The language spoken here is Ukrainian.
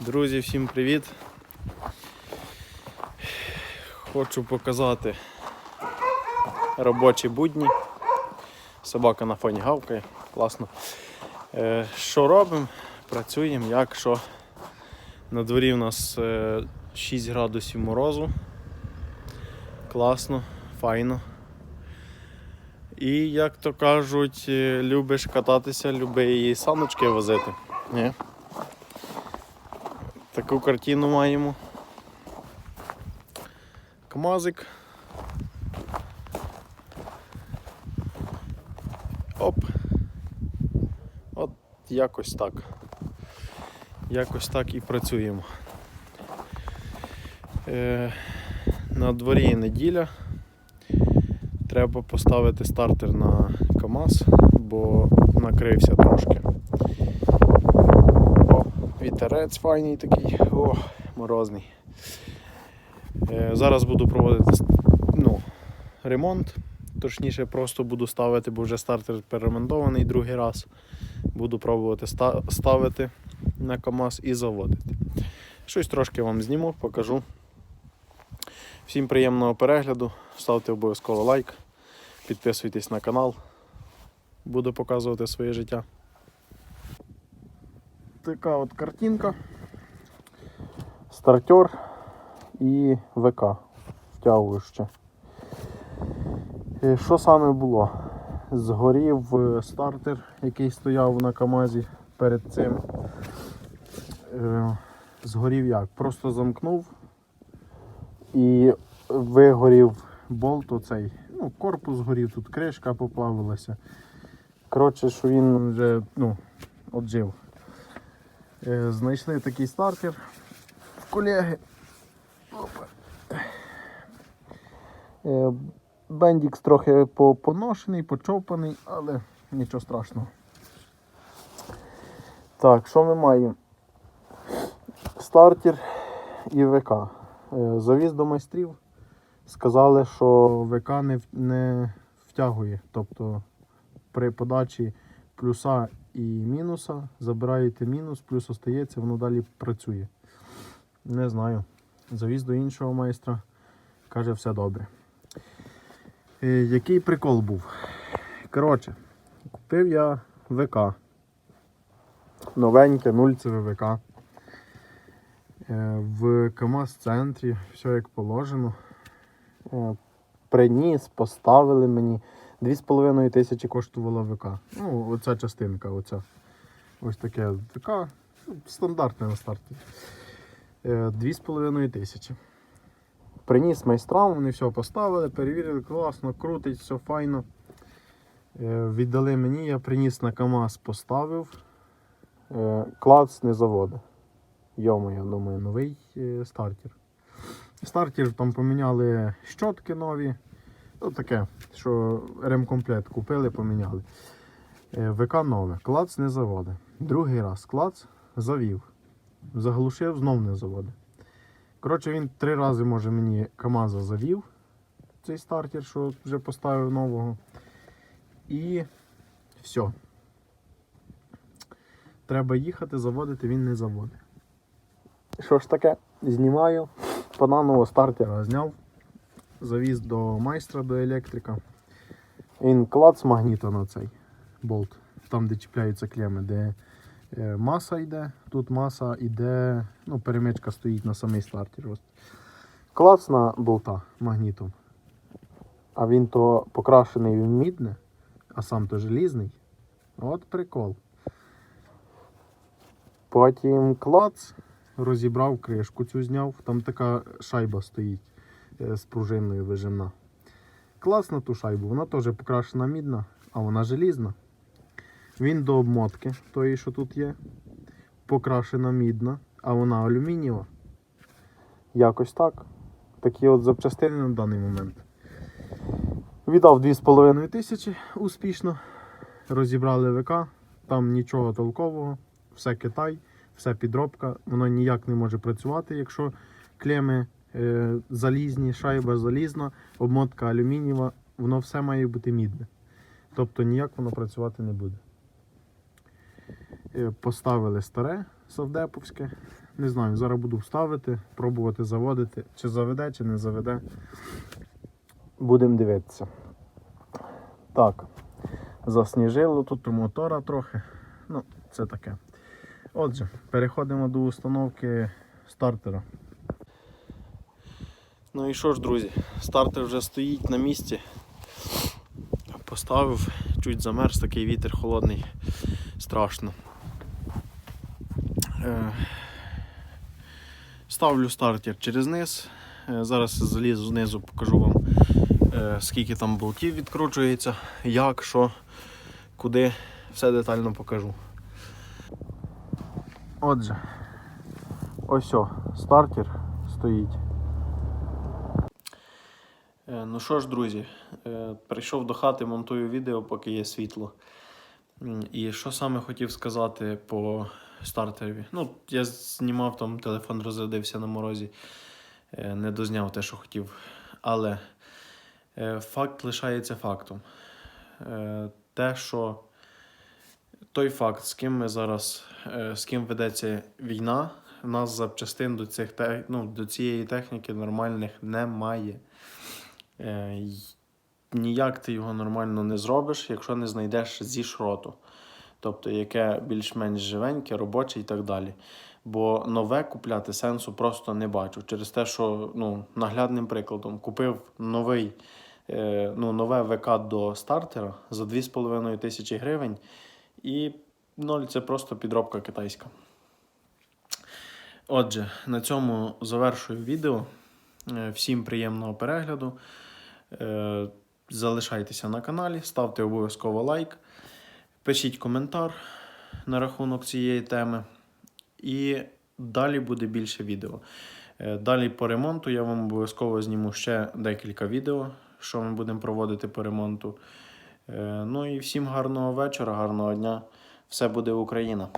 Друзі, всім привіт! Хочу показати робочі будні. Собака на фоні гавкає, класно. Е, що робимо? Працюємо, як що. На дворі у нас е, 6 градусів морозу. Класно, файно. І як то кажуть, е, любиш кататися, люби її саночки возити. Ні? Таку картину маємо. Камазик. Оп. От якось так. Якось так і працюємо. Е, на дворі неділя. Треба поставити стартер на КАМАЗ, бо накрився трошки. Вітерець файний такий, о, морозний. Е, зараз буду проводити ну, ремонт. Точніше, просто буду ставити, бо вже стартер переремонтований другий раз. Буду пробувати ставити на КАМАЗ і заводити. Щось трошки вам зніму, покажу. Всім приємного перегляду. Ставте обов'язково лайк, підписуйтесь на канал. Буду показувати своє життя. Така от картинка. Стартер і ВК. Втягующе. Е, Що саме було? Згорів е, стартер, який стояв на КАМАЗі перед цим. Е, Згорів як? Просто замкнув і вигорів болт оцей. Ну, корпус згорів, тут кришка поплавилася. Коротше, що він вже ну, отжив. Е, Знайшли такий стартер в колеги. Е, Бендікс трохи поношений, почовпаний, але нічого страшного. Так, що ми маємо? Стартер і ВК. Е, Завіз до майстрів. Сказали, що ВК не, не втягує. Тобто при подачі плюса і мінуса забираєте мінус, плюс остається, воно далі працює. Не знаю. Завіз до іншого майстра. Каже, все добре. Е, який прикол був? Коротше, купив я ВК. Новеньке, нульцеве ВК. Е, В КАМАЗ-центрі, все як положено. Е, Приніс, поставили мені. 2,5 тисячі коштувала ВК. Ну, оця частинка, оця. Ось таке ВК. ну, Стандартне на старті. Е, 2,5 тисячі. Приніс майстрам, вони все поставили, перевірили, класно, крутить, все файно. Е, Віддали мені, я приніс на КАМАЗ, поставив. Е, Клац не заводить. Йомо, я думаю, новий е, стартер. Стартер там поміняли щотки нові. Ну таке, що ремкомплект купили, поміняли. Е, ВК нове. Клац не заводить. Другий раз клац завів. Заглушив, знов не заводить. Коротше, він три рази, може, мені КАМАЗа завів. Цей стартер, що вже поставив нового. І все. Треба їхати, заводити, він не заводить. Що ж таке? Знімаю. Бананового стартера зняв. Завіз до майстра, до електрика. Він клац магніта на цей болт. Там, де чіпляються клеми, де е, маса йде. Тут маса йде, ну, перемичка стоїть на самий стартер. Ось. Клац на болта магнітом. А він то покрашений в мідне, а сам то желізний. От прикол. Потім клац, розібрав кришку цю зняв, там така шайба стоїть з пружиною вижимна. Клац на ту шайбу, вона теж покрашена мідна, а вона желізна. Він до обмотки, тої, що тут є, покрашена мідна, а вона алюмінієва. Якось так. Такі от запчастини на даний момент. Віддав 2,5 тисячі успішно. Розібрали ВК, там нічого толкового, все Китай, все підробка. Воно ніяк не може працювати, якщо клеми е, залізні, шайба залізна, обмотка алюмінієва, воно все має бути мідне. Тобто ніяк воно працювати не буде. Е, Поставили старе совдеповське. Не знаю, зараз буду ставити, пробувати заводити. Чи заведе, чи не заведе. Будемо дивитися. Так, засніжило тут мотора трохи. Ну, це таке. Отже, переходимо до установки стартера. Ну і що ж, друзі, стартер вже стоїть на місці. Поставив, чуть замерз, такий вітер холодний, страшно. Е, Ставлю стартер через низ. Е, Зараз залізу знизу, покажу вам, е, скільки там болтів відкручується, як, що, куди, все детально покажу. Отже, ось о, стартер стоїть. Е, Ну що ж, друзі, е, прийшов до хати, монтую відео, поки є світло. І що саме хотів сказати по стартерові? Ну, я знімав там, телефон розрядився на морозі, е, не дозняв те, що хотів. Але факт лишається фактом. Те, що той факт, з ким ми зараз, з ким ведеться війна, в нас запчастин до, цих, ну, до цієї техніки нормальних немає. Е, ніяк ти його нормально не зробиш, якщо не знайдеш зі шроту. Тобто, яке більш-менш живеньке, робоче і так далі. Бо нове купляти сенсу просто не бачу. Через те, що ну, наглядним прикладом купив новий, е, ну, нове ВК до стартера за 2,5 тисячі гривень. І ноль це просто підробка китайська. Отже, на цьому завершую відео. Е, Всім приємного перегляду. Е, Залишайтеся на каналі, ставте обов'язково лайк, пишіть коментар на рахунок цієї теми. І далі буде більше відео. Е, Далі по ремонту я вам обов'язково зніму ще декілька відео, що ми будемо проводити по ремонту. Ну і всім гарного вечора, гарного дня. Все буде Україна!